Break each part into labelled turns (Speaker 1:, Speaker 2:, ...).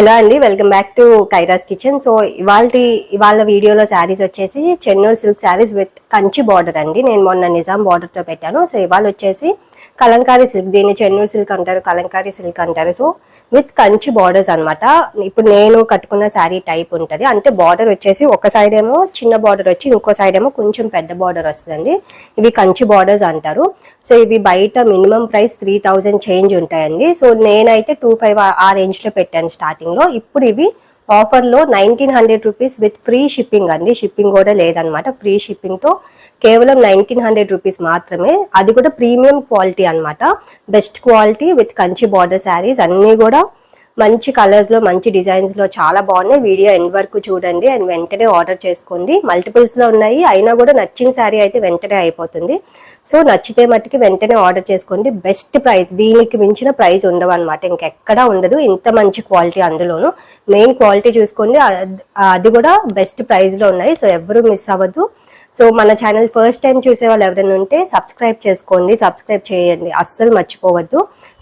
Speaker 1: Hello అండి welcome back to Kaira's kitchen. So ఇవాళ ఇవాళ వీడియోలో శారీస్ వచ్చేసి Chennur silk saris with Kanchi border అండి. నేను మొన్న నిజాం బార్డర్తో పెట్టాను. సో ఇవాళ వచ్చేసి కలంకారీ సిల్క్ దీన్ని చెన్నూరు సిల్క్ అంటారు కలంకారీ సిల్క్ అంటారు. సో విత్ కంచి బార్డర్స్ అనమాట ఇప్పుడు నేను కట్టుకున్న శారీ టైప్ ఉంటుంది. అంటే బార్డర్ వచ్చేసి ఒక సైడ్ ఏమో చిన్న బార్డర్ వచ్చి ఇంకో సైడ్ ఏమో కొంచెం పెద్ద బార్డర్ వస్తుందండి. ఇవి కంచి బార్డర్స్ అంటారు. సో ఇవి బయట minimum price three thousand change ఉంటాయండి. సో నేనైతే టూ ఫైవ్ ఆ రేంజ్లో పెట్టాను స్టార్టింగ్లో ఇప్పుడు ఇవి ఆఫర్లో nineteen hundred rupees with free shipping అండి. షిప్పింగ్ కూడా లేదనమాట ఫ్రీ షిప్పింగ్తో కేవలం నైన్టీన్ హండ్రెడ్ రూపీస్ మాత్రమే. అది కూడా ప్రీమియం క్వాలిటీ అనమాట best quality with Kanchi border saris అన్నీ కూడా మంచి కలర్స్లో మంచి డిజైన్స్లో చాలా బాగున్నాయి. వీడియో ఎండ్ వరకు చూడండి అండ్ వెంటనే ఆర్డర్ చేసుకోండి. మల్టిపుల్స్లో ఉన్నాయి. అయినా కూడా నచ్చిన శారీ అయితే వెంటనే అయిపోతుంది. సో నచ్చితే మట్టుకి వెంటనే ఆర్డర్ చేసుకోండి. బెస్ట్ ప్రైస్ దీనికి మించిన ప్రైస్ ఉండవు అనమాట ఇంకెక్కడా ఉండదు. ఇంత మంచి క్వాలిటీ అందులోను. మెయిన్ క్వాలిటీ చూసుకోండి. అది కూడా బెస్ట్ ప్రైస్లో ఉన్నాయి. సో ఎవరు మిస్ అవ్వద్దు. సో మన ఛానల్ ఫస్ట్ టైం చూసే వాళ్ళు ఎవరైనా ఉంటే సబ్స్క్రైబ్ చేసుకోండి సబ్స్క్రైబ్ చేయండి. అస్సలు మర్చిపోవద్దు.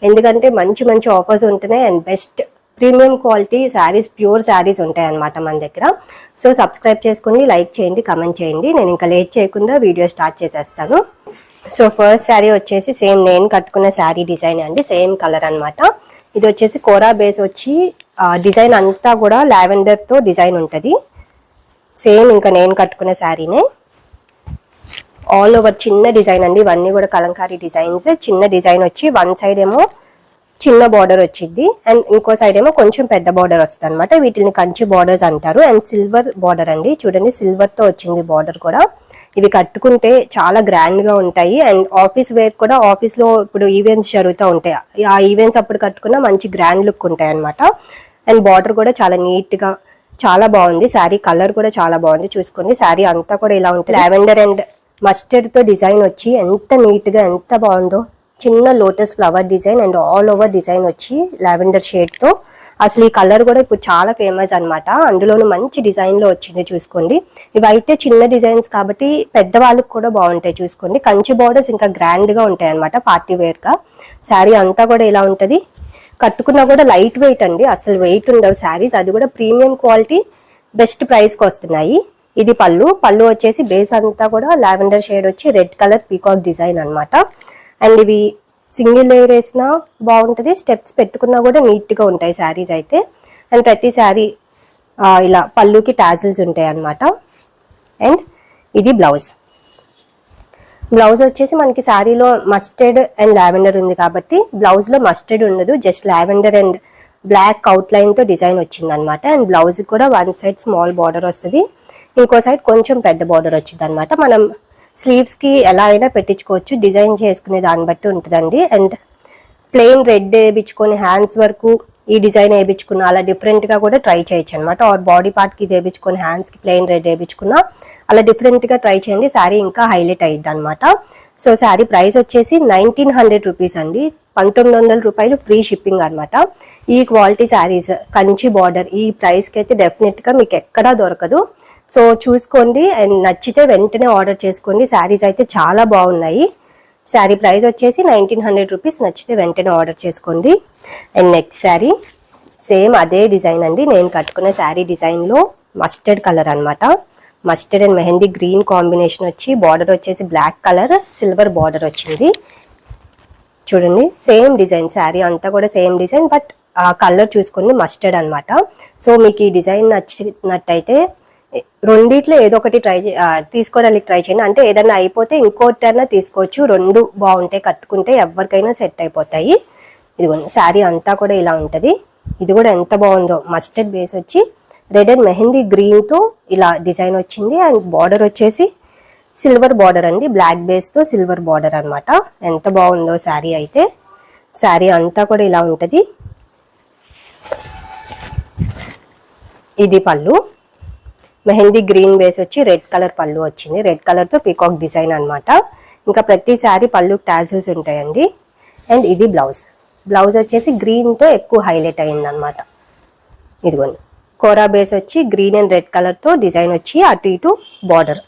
Speaker 1: ఎందుకంటే మంచి మంచి ఆఫర్స్ ఉంటున్నాయి and best premium quality saris pure saris ఉంటాయి అన్నమాట మన దగ్గర. సో సబ్స్క్రైబ్ చేసుకోండి లైక్ చేయండి కమెంట్ చేయండి. నేను ఇంకా లేట్ చేయకుండా వీడియో స్టార్ట్ చేసేస్తాను. సో ఫస్ట్ శారీ వచ్చేసి సేమ్ నేను కట్టుకున్న శారీ డిజైన్ అండి సేమ్ కలర్ అనమాట ఇది వచ్చేసి కోరా బేస్ వచ్చి డిజైన్ అంతా కూడా లావెండర్తో డిజైన్ ఉంటుంది. సేమ్ ఇంకా నేను కట్టుకున్న శారీనే ఆల్ ఓవర్ చిన్న డిజైన్ అండి. ఇవన్నీ కూడా కలంకారీ డిజైన్స్. చిన్న డిజైన్ వచ్చి వన్ సైడ్ ఏమో చిన్న బార్డర్ వచ్చింది అండ్ ఇంకో సైడ్ ఏమో కొంచెం పెద్ద బార్డర్ వస్తుంది అనమాట వీటిని కంచి బార్డర్స్ అంటారు. అండ్ సిల్వర్ బార్డర్ అండి. చూడండి సిల్వర్తో వచ్చింది బార్డర్ కూడా. ఇవి కట్టుకుంటే చాలా గ్రాండ్గా ఉంటాయి. అండ్ ఆఫీస్ వేర్ కూడా ఆఫీస్లో ఇప్పుడు ఈవెంట్స్ జరుగుతూ ఉంటాయి. ఆ ఈవెంట్స్ అప్పుడు కట్టుకున్న మంచి గ్రాండ్ లుక్ ఉంటాయి అనమాట అండ్ బార్డర్ కూడా చాలా నీట్గా చాలా బాగుంది. శారీ కలర్ కూడా చాలా బాగుంది. చూసుకోండి శారీ అంతా కూడా ఇలా ఉంటుంది. లావెండర్ అండ్ మస్టర్డ్తో డిజైన్ వచ్చి ఎంత నీట్గా ఎంత బాగుందో. చిన్న lotus flower design and all over design వచ్చి లావెండర్ షేడ్తో. అసలు ఈ కలర్ కూడా ఇప్పుడు చాలా ఫేమస్ అనమాట అందులోనూ మంచి డిజైన్లో వచ్చింది చూసుకోండి. ఇవైతే చిన్న డిజైన్స్ కాబట్టి పెద్దవాళ్ళకి కూడా బాగుంటాయి చూసుకోండి. కంచి బార్డర్స్ ఇంకా గ్రాండ్గా ఉంటాయి అనమాట పార్టీ వేర్గా. శారీ అంతా కూడా ఇలా ఉంటుంది? కట్టుకున్నా కూడా లైట్ వెయిట్ అండి. అసలు వెయిట్ ఉండవు శారీస్. అది కూడా ప్రీమియం క్వాలిటీ బెస్ట్ ప్రైస్కి వస్తున్నాయి. ఇది పళ్ళు. పళ్ళు వచ్చేసి బేస్ అంతా కూడా లావెండర్ షేడ్ వచ్చి రెడ్ కలర్ పీకాక్ డిజైన్ అనమాట అండ్ ఇవి సింగిల్ లేయర్ వేసినా బాగుంటుంది. స్టెప్స్ పెట్టుకున్నా కూడా నీట్గా ఉంటాయి శారీస్ అయితే. అండ్ ప్రతి శారీ ఇలా పళ్ళుకి టాజిల్స్ ఉంటాయి అనమాట అండ్ ఇది బ్లౌజ్ బ్లౌజ్ వచ్చేసి మనకి శారీలో మస్టర్డ్ అండ్ లావెండర్ ఉంది కాబట్టి బ్లౌజ్లో మస్టర్డ్ ఉండదు. Just lavender and black out design వచ్చింది అనమాట అండ్ బ్లౌజ్ కూడా వన్ సైడ్ స్మాల్ బార్డర్ వస్తుంది. ఇంకో సైడ్ కొంచెం పెద్ద బార్డర్ వచ్చింది అనమాట మనం స్లీవ్స్కి ఎలా అయినా పెట్టించుకోవచ్చు. డిజైన్ చేసుకునే దాన్ని బట్టి ఉంటుందండి. అండ్ ప్లెయిన్ రెడ్ వేయించుకొని హ్యాండ్స్ వరకు ఈ డిజైన్ వేయించుకున్న అలా డిఫరెంట్గా కూడా ట్రై చేయొచ్చు అనమాట ఆర్ బాడీ పార్ట్కి ఇది వేయించుకొని హ్యాండ్స్కి ప్లెయిన్ రెడ్ వేయించుకున్నా అలా డిఫరెంట్గా ట్రై చేయండి. శారీ ఇంకా హైలైట్ అయ్యిద్ది అనమాట సో శారీ ప్రైస్ వచ్చేసి నైన్టీన్ హండ్రెడ్ రూపీస్ అండి. పంతొమ్మిది వందల రూపాయలు ఫ్రీ షిప్పింగ్ అనమాట ఈ క్వాలిటీ శారీస్ కంచి బార్డర్ ఈ ప్రైస్కి అయితే డెఫినెట్గా మీకు ఎక్కడా దొరకదు. సో చూసుకోండి. అండ్ నచ్చితే వెంటనే ఆర్డర్ చేసుకోండి. శారీస్ అయితే చాలా బాగున్నాయి. శారీ ప్రైస్ వచ్చేసి నైన్టీన్ హండ్రెడ్ రూపీస్. నచ్చితే వెంటనే ఆర్డర్ చేసుకోండి. అండ్ నెక్స్ట్ శారీ సేమ్ అదే డిజైన్ అండి. నేను కట్టుకున్న శారీ డిజైన్లో మస్టర్డ్ కలర్ అనమాట mustard and mehndi green combination వచ్చి బార్డర్ వచ్చేసి బ్లాక్ కలర్ సిల్వర్ బార్డర్ వచ్చింది. చూడండి సేమ్ డిజైన్ శారీ అంతా కూడా సేమ్ డిజైన్ బట్ ఆ కలర్ చూసుకోండి మస్టర్డ్ అనమాట సో మీకు ఈ డిజైన్ నచ్చినట్టయితే రెండిట్లో ఏదో ఒకటి ట్రై తీసుకోవడానికి ట్రై చేయండి. అంటే ఏదైనా అయిపోతే ఇంకోటైనా తీసుకోవచ్చు. రెండు బాగుంటాయి కట్టుకుంటే ఎవరికైనా సెట్ అయిపోతాయి. ఇదిగోండి శారీ అంతా కూడా ఇలా ఉంటుంది. ఇది కూడా ఎంత బాగుందో. మస్టర్డ్ బేస్ వచ్చి రెడ్ అండ్ మెహందీ గ్రీన్తో ఇలా డిజైన్ వచ్చింది. అండ్ బార్డర్ వచ్చేసి సిల్వర్ బార్డర్ అండి. బ్లాక్ బేస్తో సిల్వర్ బార్డర్ అనమాట ఎంత బాగుందో శారీ అయితే. శారీ అంతా కూడా ఇలా ఉంటుంది. ఇది పళ్ళు. మెహందీ గ్రీన్ బేస్ వచ్చి రెడ్ కలర్ పళ్ళు వచ్చింది. రెడ్ కలర్తో పీకాక్ డిజైన్ అనమాట ఇంకా ప్రతి పళ్ళు టాజిల్స్ ఉంటాయండి. అండ్ ఇది బ్లౌజ్. బ్లౌజ్ వచ్చేసి గ్రీన్తో ఎక్కువ హైలైట్ అయింది అనమాట ఇదిగోండి. కోరా బేస్ వచ్చి గ్రీన్ అండ్ రెడ్ కలర్తో డిజైన్ వచ్చి అటు ఇటు బార్డర్.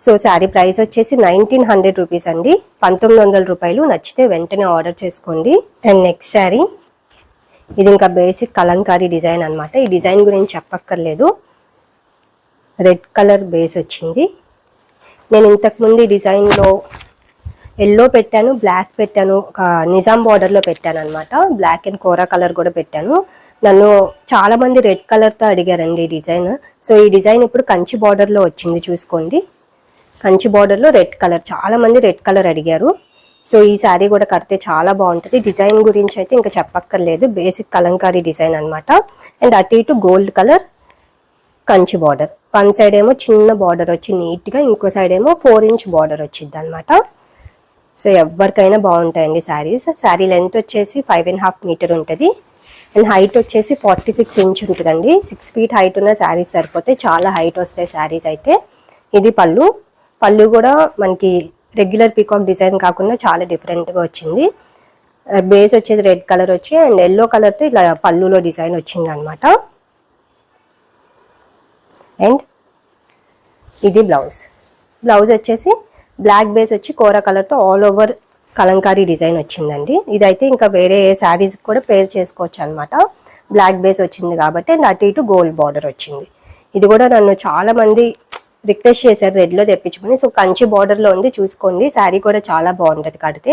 Speaker 1: సో శారీ ప్రైస్ వచ్చేసి నైన్టీన్ హండ్రెడ్ రూపీస్ అండి. పంతొమ్మిది వందల రూపాయలు. నచ్చితే వెంటనే ఆర్డర్ చేసుకోండి. అండ్ నెక్స్ట్ శారీ ఇది ఇంకా బేసిక్ కలంకారీ డిజైన్ అన్నమాట. ఈ డిజైన్ గురించి చెప్పక్కర్లేదు. రెడ్ కలర్ బేస్ వచ్చింది. నేను ఇంతకుముందు ఈ డిజైన్లో ఎల్లో పెట్టాను బ్లాక్ పెట్టాను ఒక నిజాం బార్డర్లో పెట్టాను అనమాట బ్లాక్ అండ్ కోరా కలర్ కూడా పెట్టాను. నన్ను చాలామంది రెడ్ కలర్తో అడిగారండి ఈ డిజైన్. సో ఈ డిజైన్ ఇప్పుడు కంచి బార్డర్లో వచ్చింది చూసుకోండి. కంచి బార్డర్లో రెడ్ కలర్ చాలామంది రెడ్ కలర్ అడిగారు. సో ఈ శారీ కూడా కడితే చాలా బాగుంటుంది. డిజైన్ గురించి అయితే ఇంకా చెప్పక్కర్లేదు. బేసిక్ కలంకారీ డిజైన్ అనమాట అండ్ అటు ఇటు gold colour Kanchi border one side ఏమో చిన్న బార్డర్ వచ్చి నీట్గా ఇంకో సైడ్ ఏమో ఫోర్ ఇంచ్ బార్డర్ వచ్చింది అనమాట సో ఎవరికైనా బాగుంటాయండి శారీస్. శారీ లెంత్ వచ్చేసి ఫైవ్ అండ్ హాఫ్ మీటర్ ఉంటుంది. అండ్ హైట్ వచ్చేసి ఫార్టీ సిక్స్ ఇంచ్ ఉంటుందండి. సిక్స్ ఫీట్ హైట్ ఉన్న శారీస్ సరిపోతే చాలా హైట్ వస్తాయి శారీస్ అయితే. ఇది పళ్ళు. పళ్ళు కూడా మనకి రెగ్యులర్ పీకాక్ డిజైన్ కాకుండా చాలా డిఫరెంట్గా వచ్చింది. బేస్ వచ్చేది రెడ్ కలర్ వచ్చి అండ్ ఎల్లో కలర్తో ఇలా పళ్ళులో డిజైన్ వచ్చింది అనమాట అండ్ ఇది బ్లౌజ్. బ్లౌజ్ వచ్చేసి బ్లాక్ బేస్ వచ్చి కోర కలర్తో ఆల్ ఓవర్ కలంకారీ డిజైన్ వచ్చిందండి. ఇదైతే ఇంకా వేరే శారీస్ కూడా పేర్ చేసుకోవచ్చు అనమాట బ్లాక్ బేస్ వచ్చింది కాబట్టి అండ్ అటు ఇటు గోల్డ్ బార్డర్ వచ్చింది. ఇది కూడా నన్ను చాలామంది రిక్వెస్ట్ చేశారు రెడ్లో తెప్పించుకొని. సో కంచి బార్డర్లో ఉంది చూసుకోండి. శారీ కూడా చాలా బాగుంటుంది కడితే.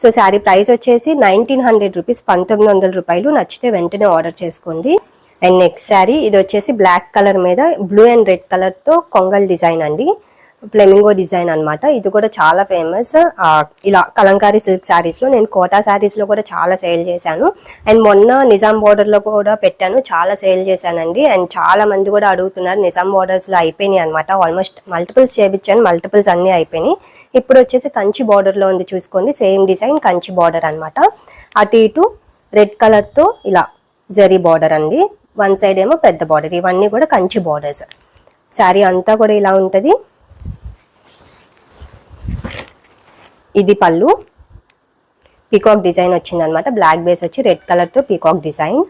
Speaker 1: సో శారీ ప్రైస్ వచ్చేసి నైన్టీన్ హండ్రెడ్ రూపీస్ పంతొమ్మిది వందల రూపాయలు. నచ్చితే వెంటనే ఆర్డర్ చేసుకోండి. అండ్ నెక్స్ట్ శారీ ఇది వచ్చేసి బ్లాక్ కలర్ మీద బ్లూ అండ్ రెడ్ కలర్తో కొంగల్ డిజైన్ అండి. ఫ్లెమింగో డిజైన్ అనమాట ఇది కూడా చాలా ఫేమస్ ఇలా కలంకారీ సిల్క్ శారీస్లో నేను కోటా శారీస్లో కూడా చాలా సేల్ చేశాను. అండ్ మొన్న నిజాం బార్డర్లో కూడా పెట్టాను చాలా సేల్ చేశానండి. అండ్ చాలా మంది కూడా అడుగుతున్నారు నిజాం బార్డర్స్లో అయిపోయినాయి అనమాట ఆల్మోస్ట్ మల్టిపుల్స్ చేయించాను మల్టిపుల్స్ అన్నీ అయిపోయినాయి. ఇప్పుడు వచ్చేసి కంచి బార్డర్లో ఉంది చూసుకోండి సేమ్ డిజైన్ కంచి బార్డర్ అనమాట అటు ఇటు రెడ్ కలర్తో ఇలా జరీ బార్డర్ అండి. వన్ సైడ్ ఏమో పెద్ద బార్డర్ ఇవన్నీ కూడా కంచి బార్డర్స్ శారీ అంతా కూడా ఇలా ఉంటుంది. ఇది పళ్ళు. పీకాక్ డిజైన్ వచ్చింది అనమాట బ్లాక్ బేస్ వచ్చి రెడ్ కలర్తో పీకాక్ డిజైన్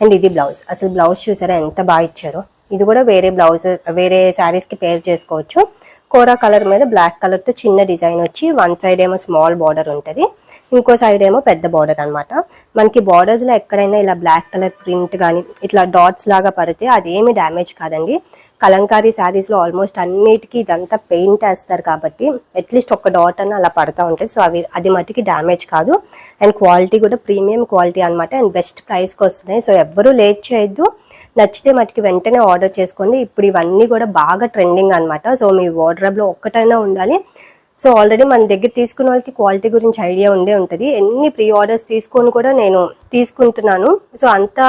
Speaker 1: అండ్ ఇది బ్లౌజ్ అసలు బ్లౌజ్ చూసారా ఎంత బాగా ఇచ్చారో. ఇది కూడా వేరే బ్లౌజ్ వేరే శారీస్కి పేర్ చేసుకోవచ్చు. కోరా కలర్ మీద బ్లాక్ కలర్తో చిన్న డిజైన్ వచ్చి వన్ సైడ్ ఏమో స్మాల్ బార్డర్ ఉంటుంది. ఇంకో సైడ్ ఏమో పెద్ద బార్డర్ అనమాట మనకి బార్డర్స్లో ఎక్కడైనా ఇలా బ్లాక్ కలర్ ప్రింట్ కానీ ఇట్లా డాట్స్ లాగా పడితే అదేమి డ్యామేజ్ కాదండి. కలంకారీ శారీస్లో ఆల్మోస్ట్ అన్నిటికీ ఇదంతా పెయింట్ వేస్తారు కాబట్టి అట్లీస్ట్ ఒక డాట్ అని అలా పడతా ఉంటుంది సో అవి అది మట్టికి డ్యామేజ్ కాదు. అండ్ క్వాలిటీ కూడా ప్రీమియం క్వాలిటీ అనమాట అండ్ బెస్ట్ ప్రైస్కి వస్తున్నాయి. సో ఎవ్వరూ లేట్ చేయొద్దు. నచ్చితే మటుకి వెంటనే ఆర్డర్ చేసుకోండి. ఇప్పుడు ఇవన్నీ కూడా బాగా ట్రెండింగ్ అనమాట సో మీ వార్డ్రబ్లో ఒక్కటైనా ఉండాలి. సో ఆల్రెడీ మన దగ్గర తీసుకున్న వాళ్ళకి క్వాలిటీ గురించి ఐడియా ఉండే ఉంటుంది. ఎన్ని ప్రీ ఆర్డర్స్ తీసుకొని కూడా నేను తీసుకుంటున్నాను. సో అంత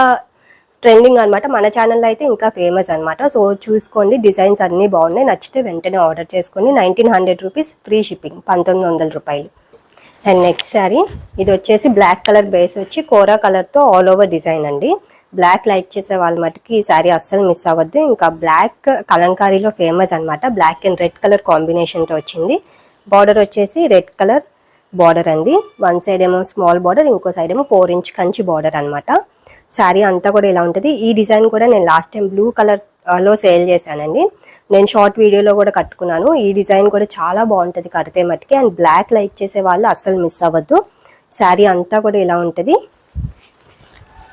Speaker 1: ట్రెండింగ్ అనమాట మన ఛానల్లో అయితే ఇంకా ఫేమస్ అనమాట సో చూసుకోండి డిజైన్స్ అన్నీ బాగున్నాయి. నచ్చితే వెంటనే ఆర్డర్ చేసుకోండి. Nineteen hundred rupees free shipping పంతొమ్మిది వందల రూపాయలు. అండ్ నెక్స్ట్ శారీ ఇది వచ్చేసి బ్లాక్ కలర్ బేస్ వచ్చి కోరా కలర్తో ఆల్ ఓవర్ డిజైన్ అండి. బ్లాక్ లైక్ చేసే వాళ్ళ మటుకి ఈ శారీ అస్సలు మిస్ అవ్వద్దు. ఇంకా బ్లాక్ కలంకారీలో ఫేమస్ అనమాట బ్లాక్ అండ్ రెడ్ కలర్ కాంబినేషన్తో వచ్చింది. బార్డర్ వచ్చేసి రెడ్ కలర్ బార్డర్ అండి. వన్ సైడ్ ఏమో స్మాల్ బార్డర్ ఇంకో సైడ్ ఏమో ఫోర్ ఇంచ్ కంచి బార్డర్ అనమాట శారీ అంతా కూడా ఇలా ఉంటుంది. ఈ డిజైన్ కూడా నేను లాస్ట్ టైం బ్లూ కలర్ లో సేల్ చేశానండి. నేను షార్ట్ వీడియోలో కూడా కట్టుకున్నాను. ఈ డిజైన్ కూడా చాలా బాగుంటుంది కడితే మట్టుకి. అండ్ బ్లాక్ లైక్ చేసే వాళ్ళు అస్సలు మిస్ అవ్వద్దు. శారీ అంతా కూడా ఇలా ఉంటుంది.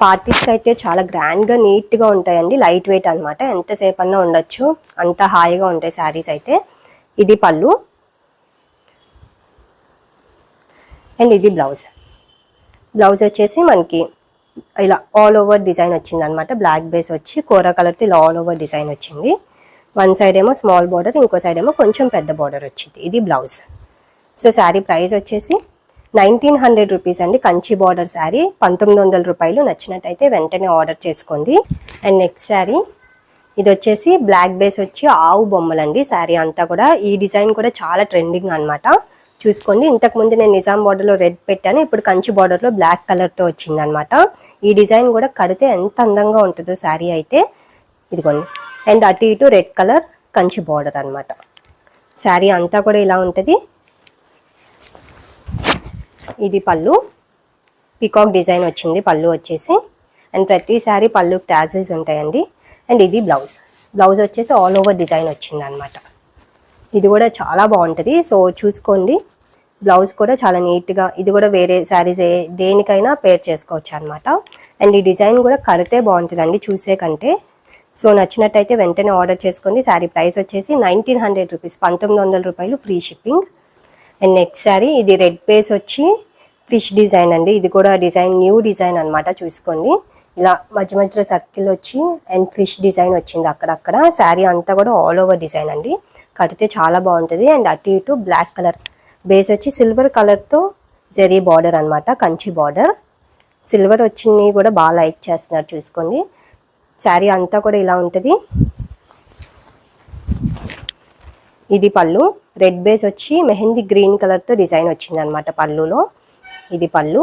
Speaker 1: పార్టీస్కి అయితే చాలా గ్రాండ్గా నీట్గా ఉంటాయండి. లైట్ వెయిట్ అనమాట ఎంతసేపు అన్నా ఉండొచ్చు. అంత హాయిగా ఉంటాయి శారీస్ అయితే. ఇది పళ్ళు. అండ్ ఇది బ్లౌజ్. బ్లౌజ్ వచ్చేసి మనకి ఇలా ఆల్ ఓవర్ డిజైన్ వచ్చింది అనమాట బ్లాక్ బేస్ వచ్చి కూర కలర్తో ఇలా ఆల్ ఓవర్ డిజైన్ వచ్చింది. వన్ సైడ్ ఏమో స్మాల్ బార్డర్ ఇంకో సైడ్ ఏమో కొంచెం పెద్ద బార్డర్ వచ్చింది. ఇది బ్లౌజ్ సో శారీ ప్రైస్ వచ్చేసి నైన్టీన్ హండ్రెడ్ రూపీస్ అండి. కంచి బార్డర్ శారీ పంతొమ్మిది వందల రూపాయలు నచ్చినట్టయితే వెంటనే ఆర్డర్ చేసుకోండి. అండ్ నెక్స్ట్ శారీ ఇది వచ్చేసి బ్లాక్ బేస్ వచ్చి ఆవు బొమ్మలండి. శారీ అంతా కూడా ఈ డిజైన్ కూడా చాలా ట్రెండింగ్ అనమాట చూసుకోండి. ఇంతకు ముందు నేను నిజాం బార్డర్లో రెడ్ పెట్టాను. ఇప్పుడు కంచి బార్డర్లో బ్లాక్ కలర్తో వచ్చింది అనమాట ఈ డిజైన్ కూడా కడితే ఎంత అందంగా ఉంటుందో శారీ అయితే. ఇదిగోండి. అండ్ అటు ఇటు రెడ్ కలర్ కంచి బార్డర్ అనమాట శారీ అంతా కూడా ఇలా ఉంటుంది. ఇది పళ్ళు. పికాక్ డిజైన్ వచ్చింది. పళ్ళు వచ్చేసి. అండ్ ప్రతిసారి పళ్ళు ట్యాజెస్ ఉంటాయండి. అండ్ ఇది బ్లౌజ్ బ్లౌజ్ వచ్చేసి ఆల్ ఓవర్ డిజైన్ వచ్చింది అనమాట ఇది కూడా చాలా బాగుంటుంది. సో చూసుకోండి. బ్లౌజ్ కూడా చాలా నీట్గా ఇది కూడా వేరే శారీస్ దేనికైనా పేర్ చేసుకోవచ్చు అనమాట అండ్ ఈ డిజైన్ కూడా కడితే బాగుంటుందండి చూసే కంటే. సో నచ్చినట్టయితే వెంటనే ఆర్డర్ చేసుకోండి. శారీ ప్రైస్ వచ్చేసి నైన్టీన్ హండ్రెడ్ రూపీస్ పంతొమ్మిది వందల రూపాయలు free shipping. And next sari ఇది రెడ్ బేస్ వచ్చి ఫిష్ డిజైన్ అండి. ఇది కూడా డిజైన్ న్యూ డిజైన్ అన్నమాట చూసుకోండి. ఇలా మధ్య మధ్యలో సర్కిల్ వచ్చి అండ్ ఫిష్ డిజైన్ వచ్చింది అక్కడక్కడ. శారీ అంతా కూడా ఆల్ ఓవర్ డిజైన్ అండి. కడితే చాలా బాగుంటుంది. అండ్ అటు ఇటు బ్లాక్ కలర్. బేస్ వచ్చి సిల్వర్ కలర్తో జరీ బార్డర్ అనమాట కంచి బార్డర్. సిల్వర్ వచ్చింది కూడా బాగా లైక్ చేస్తున్నారు చూసుకోండి. శారీ అంతా కూడా ఇలా ఉంటుంది. ఇది పళ్ళు. రెడ్ బేస్ వచ్చి మెహందీ గ్రీన్ కలర్తో డిజైన్ వచ్చింది అనమాట పళ్ళులో. ఇది పళ్ళు.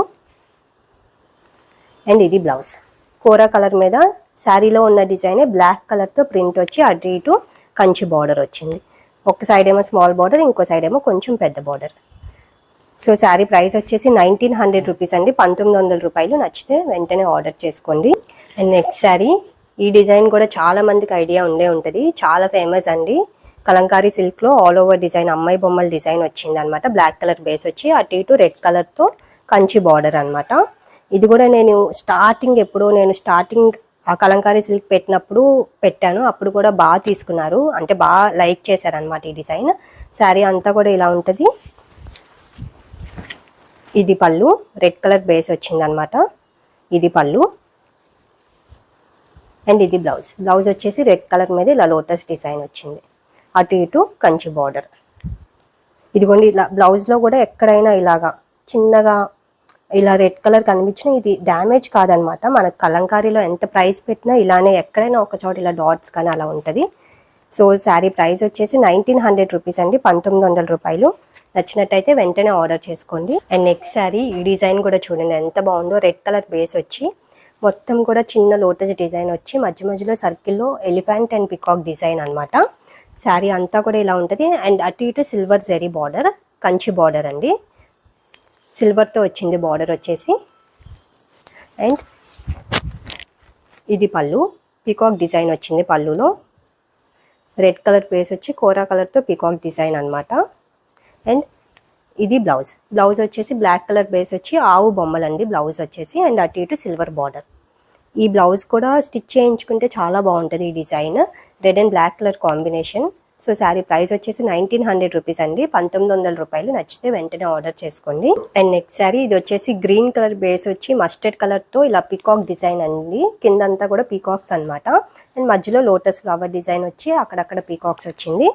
Speaker 1: అండ్ ఇది బ్లౌజ్. కూర కలర్ మీద శారీలో ఉన్న డిజైనే బ్లాక్ కలర్తో ప్రింట్ వచ్చి అటు ఇటు కంచి బార్డర్ వచ్చింది. ఒక సైడ్ ఏమో స్మాల్ బార్డర్ ఇంకో సైడ్ ఏమో కొంచెం పెద్ద బార్డర్ సో శారీ ప్రైస్ వచ్చేసి నైన్టీన్ హండ్రెడ్ రూపీస్ అండి. పంతొమ్మిది వందల రూపాయలు నచ్చితే వెంటనే ఆర్డర్ చేసుకోండి. అండ్ నెక్స్ట్ శారీ ఈ డిజైన్ కూడా చాలా మందికి ఐడియా ఉండే ఉంటుంది. చాలా ఫేమస్ అండి. కలంకారీ సిల్క్లో ఆల్ ఓవర్ డిజైన్ అమ్మాయి బొమ్మల డిజైన్ వచ్చింది అనమాట బ్లాక్ కలర్ బేస్ వచ్చి అటు ఇటు రెడ్ కలర్తో కంచి బార్డర్ అనమాట ఇది కూడా నేను స్టార్టింగ్ ఎప్పుడో నేను స్టార్టింగ్ ఆ కలంకారీ సిల్క్ పెట్టినప్పుడు పెట్టాను. అప్పుడు కూడా బాగా తీసుకున్నారు. అంటే బాగా లైక్ చేశారనమాట ఈ డిజైన్. శారీ అంతా కూడా ఇలా ఉంటుంది. ఇది పళ్ళు. రెడ్ కలర్ బేస్ వచ్చింది అనమాట ఇది పళ్ళు. అండ్ ఇది బ్లౌజ్. బ్లౌజ్ వచ్చేసి రెడ్ కలర్ మీద ఇలా లోటస్ డిజైన్ వచ్చింది. అటు ఇటు కంచి బార్డర్. ఇదిగోండి ఇలా బ్లౌజ్లో కూడా ఎక్కడైనా ఇలాగా చిన్నగా ఇలా రెడ్ కలర్ కనిపించిన ఇది డ్యామేజ్ కాదనమాట. మనకు కలంకారీలో ఎంత ప్రైస్ పెట్టినా ఇలానే ఎక్కడైనా ఒక చోట ఇలా డాట్స్ కానీ అలా ఉంటుంది. సో శారీ ప్రైస్ వచ్చేసి నైన్టీన్ హండ్రెడ్ రూపీస్ అండి. పంతొమ్మిది వందల రూపాయలు. నచ్చినట్టయితే వెంటనే ఆర్డర్ చేసుకోండి. అండ్ నెక్స్ట్ శారీ ఈ డిజైన్ కూడా చూడండి. ఎంత బాగుందో రెడ్ కలర్ బేస్ వచ్చి మొత్తం కూడా చిన్న లోటస్ డిజైన్ వచ్చి మధ్య మధ్యలో సర్కిల్లో ఎలిఫెంట్ అండ్ పికాక్ డిజైన్ అనమాట శారీ అంతా కూడా ఇలా ఉంటుంది. అండ్ అటు ఇటు silver zari border Kanchi border అండి. సిల్వర్తో వచ్చింది బార్డర్ వచ్చేసి. అండ్ ఇది పళ్ళు. పికాక్ డిజైన్ వచ్చింది పళ్ళులో. రెడ్ కలర్ ప్లేస్ వచ్చి కోరా కలర్తో పికాక్ డిజైన్ అనమాట అండ్ ఇది బ్లౌజ్. బ్లౌజ్ వచ్చేసి బ్లాక్ కలర్ బేస్ వచ్చి ఆవు బొమ్మలండి బ్లౌజ్ వచ్చేసి. అండ్ అటు ఇటు సిల్వర్ బార్డర్. ఈ బ్లౌజ్ కూడా స్టిచ్ చేయించుకుంటే చాలా బాగుంటుంది ఈ design. Red and black colour combination. So sari price వచ్చేసి నైన్టీన్ హండ్రెడ్ రూపీస్ అండి. పంతొమ్మిది వందల రూపాయలు నచ్చితే వెంటనే ఆర్డర్ చేసుకోండి. అండ్ నెక్స్ట్ శారీ ఇది వచ్చేసి గ్రీన్ కలర్ బేస్ వచ్చి మస్టర్డ్ కలర్తో ఇలా పీకాక్ డిజైన్ అండి. కిందంతా కూడా పీకాక్స్ అనమాట అండ్ మధ్యలో లోటస్ ఫ్లవర్ డిజైన్ వచ్చి అక్కడక్కడ పీకాక్స్ వచ్చింది.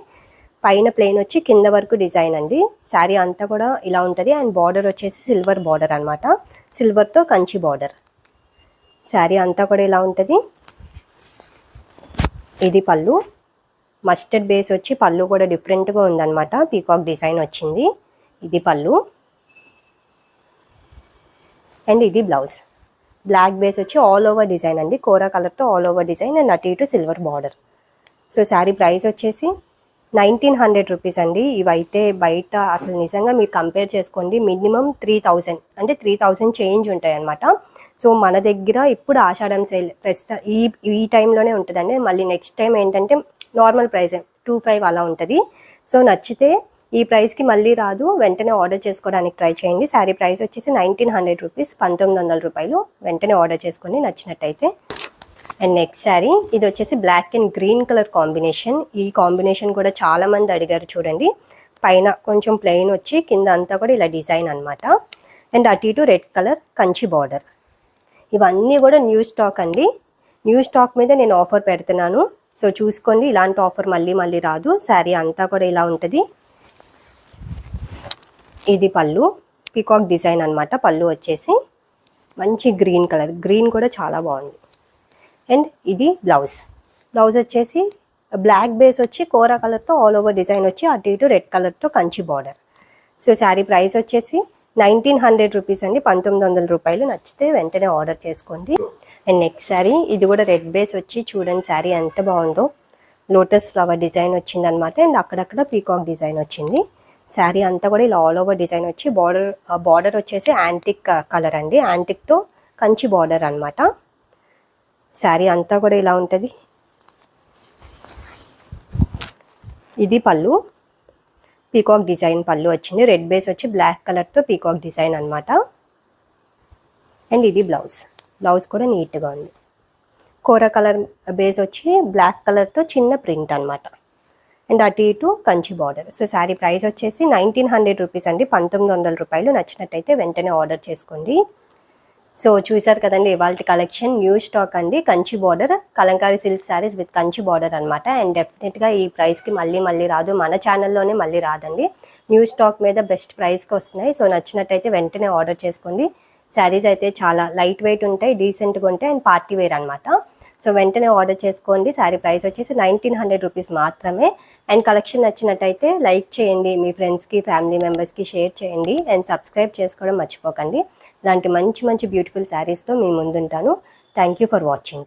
Speaker 1: పైన ప్లెయిన్ వచ్చి కింద వరకు డిజైన్ అండి. శారీ అంతా కూడా ఇలా ఉంటుంది. అండ్ బార్డర్ వచ్చేసి సిల్వర్ బార్డర్ అనమాట సిల్వర్తో కంచి బార్డర్. శారీ అంతా కూడా ఇలా ఉంటుంది. ఇది పళ్ళు. మస్టర్డ్ బేస్ వచ్చి పళ్ళు కూడా డిఫరెంట్గా ఉందన్నమాట. పీకాక్ డిజైన్ వచ్చింది. ఇది పళ్ళు. అండ్ ఇది బ్లౌజ్ బ్లాక్ బేస్ వచ్చి ఆల్ ఓవర్ డిజైన్ అండి. కోరా కలర్తో ఆల్ ఓవర్ డిజైన్ అండ్ అటు ఇటు silver border so sari price వచ్చేసి నైన్టీన్ హండ్రెడ్ రూపీస్ అండి. ఇవైతే బయట అసలు నిజంగా మీరు కంపేర్ చేసుకోండి మినిమం త్రీ థౌజండ్ అంటే త్రీ థౌజండ్ చేంజ్ ఉంటాయి అనమాట సో మన దగ్గర ఇప్పుడు ఆషాఢం సేల్ ప్రస్తుత ఈ ఈ టైంలోనే ఉంటుందండి. మళ్ళీ నెక్స్ట్ టైం ఏంటంటే నార్మల్ ప్రైస్ టూ ఫైవ్ అలా ఉంటుంది. సో నచ్చితే ఈ ప్రైస్కి మళ్ళీ రాదు. వెంటనే ఆర్డర్ చేసుకోవడానికి ట్రై చేయండి. శారీ ప్రైస్ వచ్చేసి నైన్టీన్ హండ్రెడ్ రూపీస్ పంతొమ్మిది వందల రూపాయలు. వెంటనే ఆర్డర్ చేసుకోండి. నచ్చినట్టయితే అండ్ నెక్స్ట్ శారీ ఇది వచ్చేసి black and green colour combination ఈ కాంబినేషన్ కూడా చాలా మంది అడిగారు చూడండి. పైన కొంచెం ప్లెయిన్ వచ్చి కింద అంతా కూడా ఇలా డిజైన్ అన్నమాట. అండ్ అటు ఇటు రెడ్ కలర్ కంచి బార్డర్ ఇవన్నీ కూడా న్యూ స్టాక్ అండి. న్యూ స్టాక్ మీద నేను ఆఫర్ పెడుతున్నాను. సో చూసుకోండి ఇలాంటి ఆఫర్ మళ్ళీ మళ్ళీ రాదు. శారీ అంతా కూడా ఇలా ఉంటుంది. ఇది పళ్ళు. పీకాక్ డిజైన్ అన్నమాట. పళ్ళు వచ్చేసి మంచి గ్రీన్ కలర్ గ్రీన్ కూడా చాలా బాగుంది. అండ్ ఇది బ్లౌజ్. బ్లౌజ్ వచ్చేసి బ్లాక్ బేస్ వచ్చి కోరా కలర్తో ఆల్ ఓవర్ డిజైన్ వచ్చి అటు ఇటు రెడ్ కలర్తో Kanchi border. So sari price వచ్చేసి నైన్టీన్ హండ్రెడ్ రూపీస్ అండి. పంతొమ్మిది వందల రూపాయలు. నచ్చితే వెంటనే ఆర్డర్ చేసుకోండి. అండ్ నెక్స్ట్ శారీ ఇది కూడా రెడ్ బేస్ వచ్చి చూడండి శారీ ఎంత బాగుందో. లోటస్ ఫ్లవర్ డిజైన్ వచ్చిందనమాట అండ్ అక్కడక్కడ పీకాక్ డిజైన్ వచ్చింది. శారీ అంతా కూడా ఇలా ఆల్ ఓవర్ డిజైన్ వచ్చి బార్డర్ బార్డర్ వచ్చేసి యాంటిక్ కలర్ అండి. యాంటిక్తో కంచి బార్డర్ అనమాట శారీ అంతా కూడా ఇలా ఉంటుంది. ఇది పళ్ళు. పీకాక్ డిజైన్ పళ్ళు వచ్చింది. రెడ్ బేస్ వచ్చి బ్లాక్ కలర్తో పీకాక్ డిజైన్ అనమాట అండ్ ఇది బ్లౌజ్. బ్లౌజ్ కూడా నీట్గా ఉంది. కూర కలర్ బేస్ వచ్చి బ్లాక్ కలర్తో చిన్న ప్రింట్ అన్నమాట. అండ్ అటు ఇటు Kanchi border. So sari price వచ్చేసి నైన్టీన్ హండ్రెడ్ రూపీస్ అండి. పంతొమ్మిది వందల రూపాయలు నచ్చినట్టయితే వెంటనే ఆర్డర్ చేసుకోండి. సో చూసారు కదండి ఇవాళ కలెక్షన్ న్యూ స్టాక్ అండి. Kanchi border Kalamkari silk saris with Kanchi border అనమాట అండ్ డెఫినెట్గా ఈ ప్రైస్కి మళ్ళీ మళ్ళీ రాదు. మన ఛానల్లోనే మళ్ళీ రాదండి. న్యూ స్టాక్ మీద బెస్ట్ ప్రైస్కి వస్తున్నాయి. సో నచ్చినట్టయితే వెంటనే ఆర్డర్ చేసుకోండి. శారీస్ అయితే చాలా లైట్ వెయిట్ ఉంటాయి డీసెంట్గా ఉంటాయి అండ్ పార్టీ వేర్ అనమాట సో వెంటనే ఆర్డర్ చేసుకోండి. శారీ ప్రైస్ వచ్చేసి నైన్టీన్ హండ్రెడ్ రూపీస్ మాత్రమే. అండ్ కలెక్షన్ నచ్చినట్టయితే లైక్ చేయండి. మీ ఫ్రెండ్స్కి ఫ్యామిలీ మెంబర్స్కి షేర్ చేయండి. అండ్ సబ్స్క్రైబ్ చేసుకోవడం మర్చిపోకండి. ఇలాంటి మంచి మంచి బ్యూటిఫుల్ శారీస్తో మీ ముందుంటాను. Thank you for watching